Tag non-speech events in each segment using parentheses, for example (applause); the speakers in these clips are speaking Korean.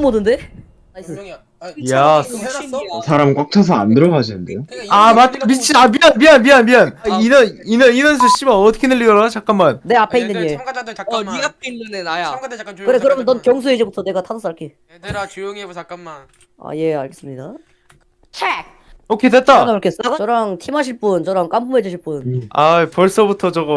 모험 모드인데? 아, 야, 해놨어? 사람 꽉 차서 안 들어가시는데요? 그러니까 아 이거 맞 이거 미친 아 미안 미안 미안 미안 아, 아. 인원 인원 인원수 씨발 어떻게 늘리더라 잠깐만 내 앞에 아, 있는 얘들 얘. 참가자들 어, 잠깐만 네 앞에 있는 애 나야. 참가자들 잠깐 조용히 그래 그러면 넌. 경수 이제부터 내가 타서 쌀게. 얘들아 조용히 해봐 잠깐만 아 예 알겠습니다. 오케이 됐다 이렇게 싸가? 저랑 팀 하실 분, 저랑 깐품 해주실 분. 아 벌써부터 저거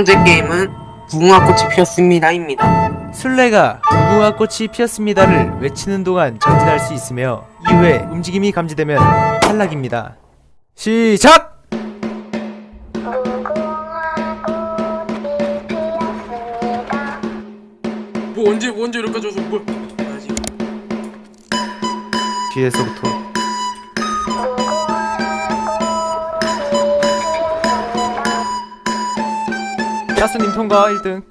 번째 게임은 무궁화꽃이 피었습니다입니다. 술래가 무궁화꽃이 피었습니다를 외치는 동안 전진할 수 있으며 이후에 움직임이 감지되면 탈락입니다 시작! 뭐 언제 뭐 언제 이렇게 줘서 뭘 아직 뒤에서부터 야스님 통과 1등.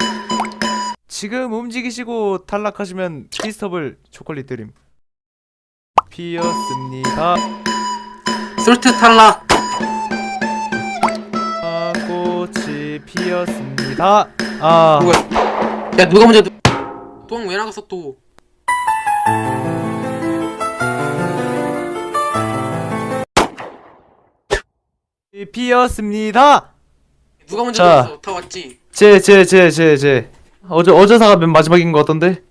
지금 움직이시고 탈락하시면 피스톱을 초콜릿 드림. 피었습니다. 솔트 탈락. 아, 꽃이 피었습니다. 아. 뭐야? 야 누가 먼저 누... 똥왜 나갔어 또. 피었습니다 누가 먼저 자. 나갔어 다 왔지? 제제제제 제. 어제 어제사가 맨 마지막인 것 같던데?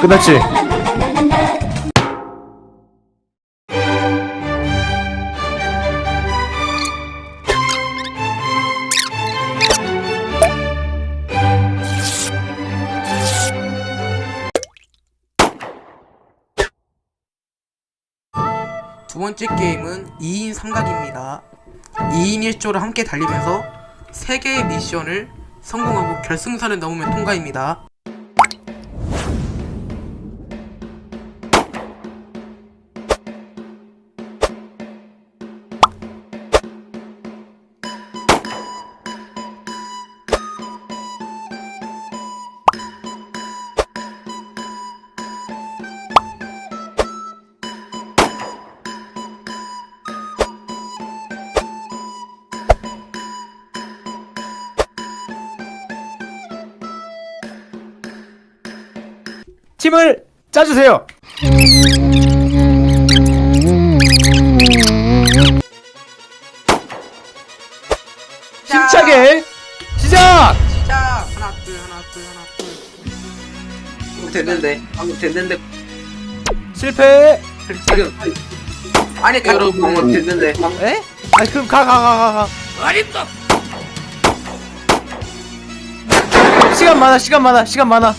끝났지? 두 번째 게임은 2인 삼각입니다 2인 1조를 함께 달리면서 3개의 미션을 성공하고 결승선에 넘으면 통과입니다 팀을 짜주세요. 힘차게 시작! 시작 하나 둘 하나 둘 하나 둘 됐는데 방금 됐는데. 실패. 지금. 아니 여러분 방금 됐는데. 방금 에? 아니 그럼 가 가 가 가가. 시간 많아 시간 많아 시간 많아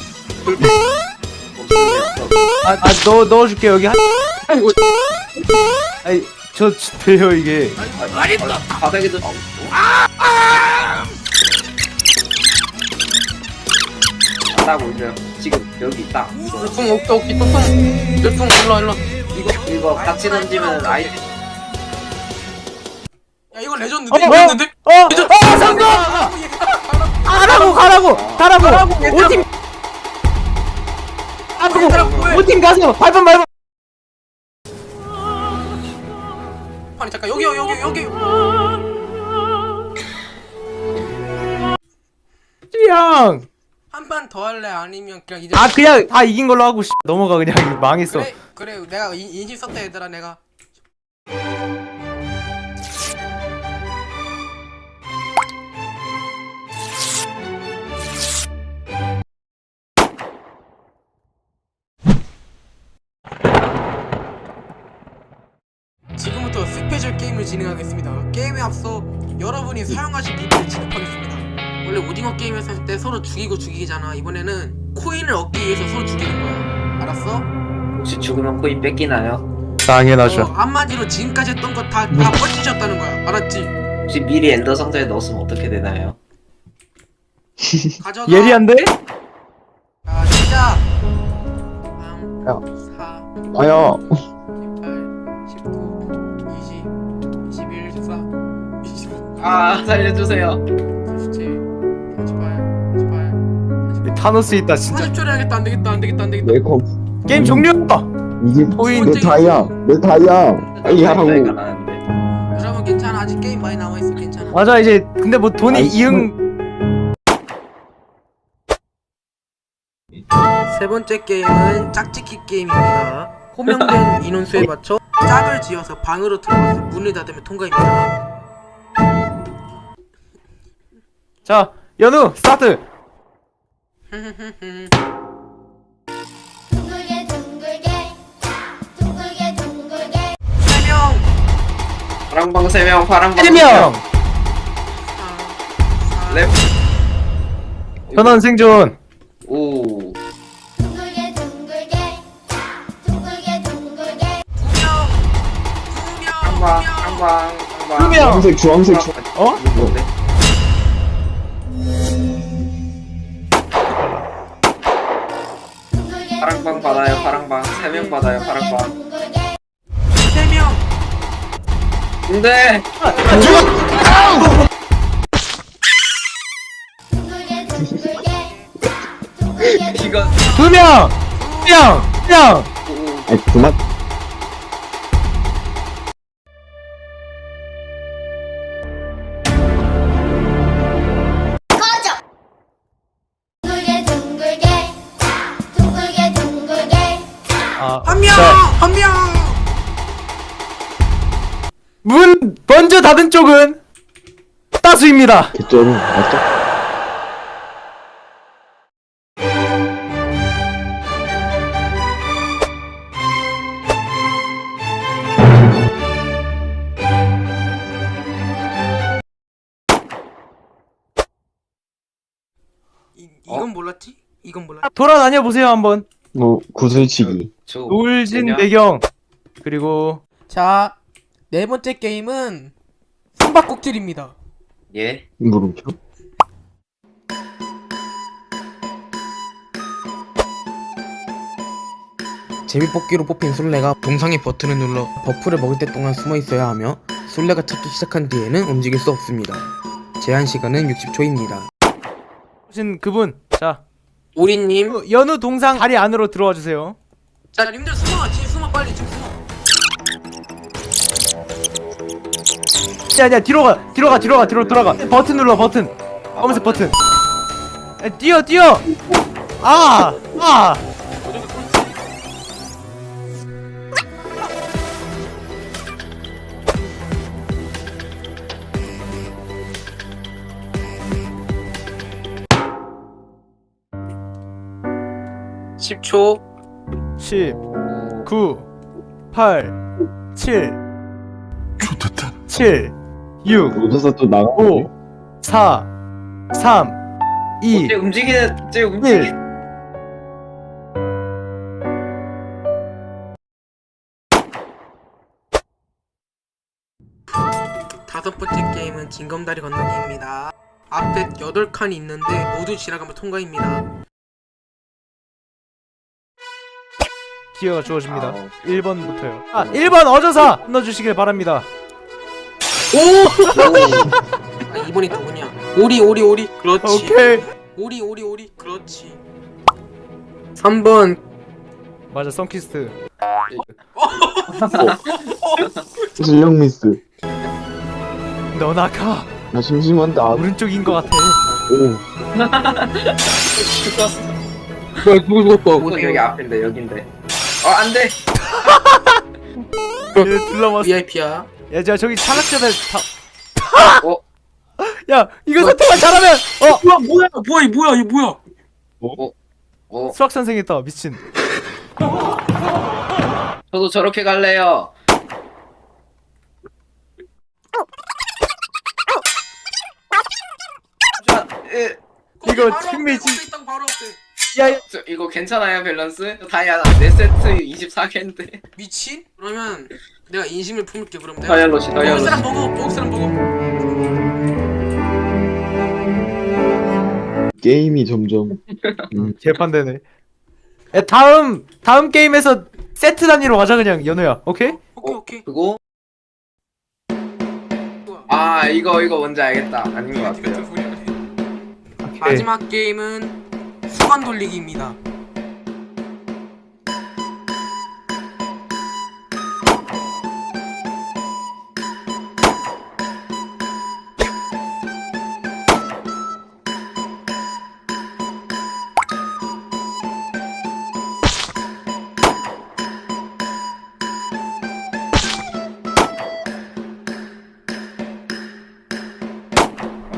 아너 넣어줄게 여기. 한 아이고 아니 저 저- 돼요 이게. 바닥에도 딱 올려 지금 여기 딱 이거 열풍 오케이 오케이 똥똥 열풍 일로. 일로 이거 이거 같이 던지면 아이 야 이거 레전드 어, 이거 했는데? 어! 어! 성공! 가라고 가라고 가라고. 오팀 가라고 오팀 가세요. 발판 발판 아니 잠깐 여기 여기 여기 여기. 찌양 한 판 더 할래? 아니면 그냥 이제 아 그냥 다 이긴 걸로 하고 씨, 넘어가 그냥. 망했어. 그래 그래. 내가 인- 인심 썼다 얘들아 내가 앞서 여러분이 사용하실 부분을 지급하겠습니다. 원래 오징어 게임에서 할 때 서로 죽이고 죽이잖아. 이번에는 코인을 얻기 위해서 서로 죽이는 거야. 알았어? 혹시 죽으면 코인 뺏기나요? 당연하죠 어, 한마디로 지금까지 했던 거 다 다 뻗치셨다는 거야. 알았지? 혹시 미리 엔더 상자에 넣었으면 어떻게 되나요? 가져가. 예리한데? 자, 시작. 3, 야. 4, 아야 아 살려주세요 37, 38, 38, 타노스 있다 진짜 40초를 해야겠다. 안 되겠다. 안 되겠다. 안 되겠다. 내 컴 게임 종료 이게 코인 내 다이아 내 다이아 하라고 차이가 나는데 여러분 괜찮아. 아직 게임 많이 남아 있어. 괜찮아. 맞아 이제 근데 뭐 돈이 아이, 이응 세 번째 게임은 짝짓기 게임입니다. 호명된 인원수에 맞춰 짝을 지어서 방으로 들어가서 문을 닫으면 통과입니다. 자 연우 스타트! 둥글게 둥글게. 둥글게 둥글게. 세 명. 파랑방 3명 파랑방 1명! 랩 현원 생존! 오. 둥글게 둥글게. 파랑방. 파랑방 파랑방. 주황색 주황색 주... 어? 뭔 명 받아요 파랑방 둥글게 세 명. 근데 둥글게 둥글게 둥글게 이건 두명 명! 명! 오, 아이 그만 명. 문 먼저 닫은 쪽은 따수입니다 맞죠? 이, 이건 몰랐지? 이건 몰랐. 돌아다녀 보세요 한번 뭐 구슬치기 저 뭐냐? 배경 그리고 자, 네 번째 게임은 숨바꼭질입니다. 예 물음표 제비뽑기로 뽑힌 술래가 동상의 버튼을 눌러 버프를 먹을 때 동안 숨어 있어야 하며 술래가 찾기 시작한 뒤에는 움직일 수 없습니다. 제한 시간은 60초입니다. 오신 그분 자 우리님 연우 동상 다리 안으로 들어와 주세요 자, 님들 숨어. 지금 숨어 빨리. 지금 숨어. 야 야 뒤로 가 뒤로 가 뒤로 가 뒤로 돌아가 버튼 눌러 버튼 검은색 버튼 야, 뛰어 뛰어 아 아 10초 10 9 8 7 7 6 어디서 또 나가고 5 4 3 2 쟤 움직이는 쟤 움직이는 1 다섯 번째 게임은 징검다리 건너기입니다. 앞에 8칸이 있는데 모두 지나가면 통과입니다. 기회가 주어집니다 아우. 1번부터요 아 1번 어저사 넣어주시길 바랍니다 아, 이번이 누구냐? 오리 오리 오리. 그렇지. 오케이 오리 오리 오리. 그렇지. 3번 맞아 썬키스트 실력 미스 너나 가 나 심심한데 아 오른쪽인 것 같아 오. (laughs) 죽었어. 뭐야 누구 죽었어 어, 여기 앞인데 여긴데. 어 안돼. (laughs) 얘 둘러봤어 VIP야. 야 저, 저기 탈락자들 다 어? (laughs) 야 이거 선택만 잘하면 어 뭐야 뭐야 뭐야 이 뭐야 이 뭐야? 어 수학 선생 있다 미친 저도 저렇게 갈래요. 자, 에, 이거 바로 책매지. 앞에, 거기 있다고 바로 앞에. 야야 저 이거 괜찮아요 밸런스? 다이아 4세트 24개인데 미친? 그러면 내가 인심을 품을게 그럼 내가. 다이아로시 먹을 다이아로시 사람 먹어 먹을 사람 먹어. 게임이 점점 (laughs) 개판되네 야 다음 다음 게임에서 세트 단위로 가자 그냥 연우야 오케이? 오케이 오케이. 그리고 아 이거 이거 뭔지 알겠다 아닌 것 같아요. 마지막 게임은 수건 돌리기입니다.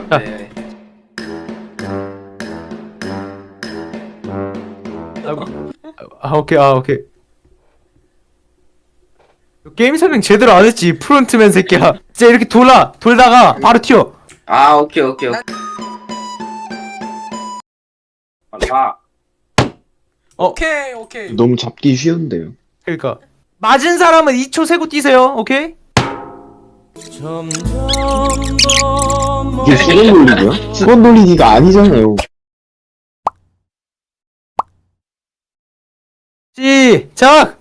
네. 아 오케이 아 오케이 게임 설명 제대로 안 했지 프론트맨 새끼야 진짜 이렇게 돌아 돌다가 바로 튀어 아 오케이 오케이 오케이 아 오케이 오케이. 너무 잡기 쉬운데요. 그러니까 맞은 사람은 2초 세고 뛰세요 오케이? 이게 수건 돌리기야? 수건 돌리기가 아니잖아요. 시작!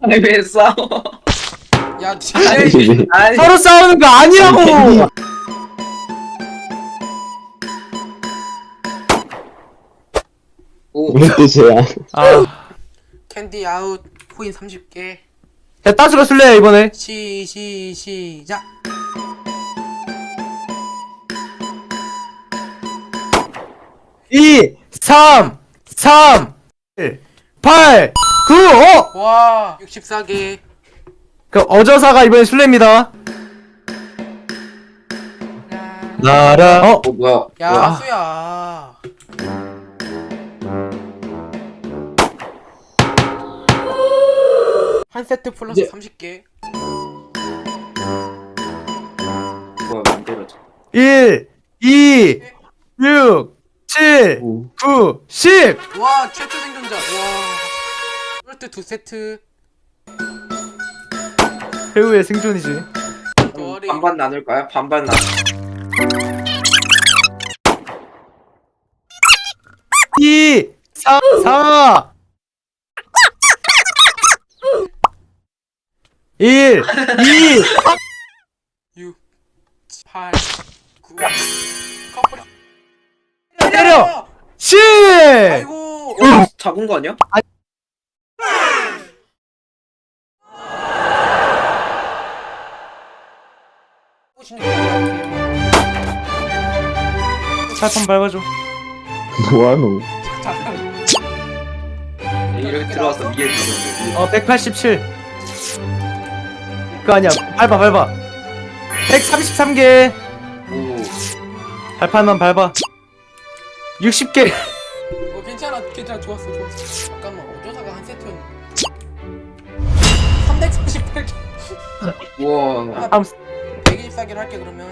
아니 왜 싸워 야 진짜 아니, 서로 싸우는 거 아니라고! 오 무슨 뜻이야? 아, 캔디 아웃 코인 30개. 야 따스가 술래 이번에 시 시 시작. 이, 삼, 삼, 일, 팔, 구, 오! 와 64개. 그 어저사가 이번에 술래입니다 나라 어? 어 뭐야 야 뭐야? 수야. 한 세트 플러스 이제- 30개. 뭐야 만들어져 1, 2, 6, 7, 오. 9, 10! 와 최초 생존자. 와. 롤트 두 세트. 배우의 생존이지 머리. 반반 나눌까요? 반반 나눌 2, 3, 4 1, 2, 6 8 9 커플. 때려! 10! 아이고. 어? 잡은 거 아니야? 살판 밟아줘 뭐하노? 이렇게 들어와서 위에 들어오는데 어, 187. 그거 아니야. 밟아, 밟아. 133개. 오 발판만 밟아. 60개. 어 괜찮아 괜찮아 좋았어 좋았어. 잠깐만 어조사가 한 세트였는데. 338개. 우와 다음 124개를 할게 그러면.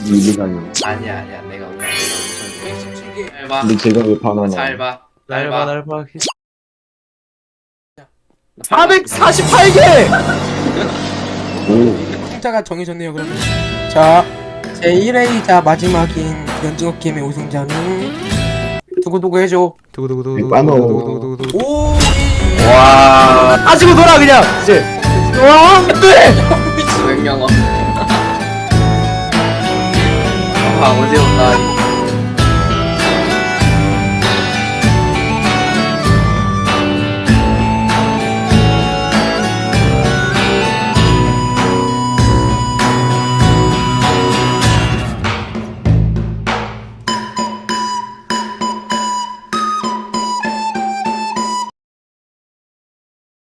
밀리가요. 아니야 아니야 내가 내가 우선 117개. 잘봐 근데 제가 왜 바나나? 잘봐 날봐, 날봐. 448개! 오. 승자가 정해졌네요 그러면. 자 제1회이자 마지막인 연징어 게임의 우승자는 두구두구 해줘. 두구두구두구. 빠노. 오. 와 가지고 놀아, 그냥! 이제. 와, 안 돼! 맹령어 아 어제 온다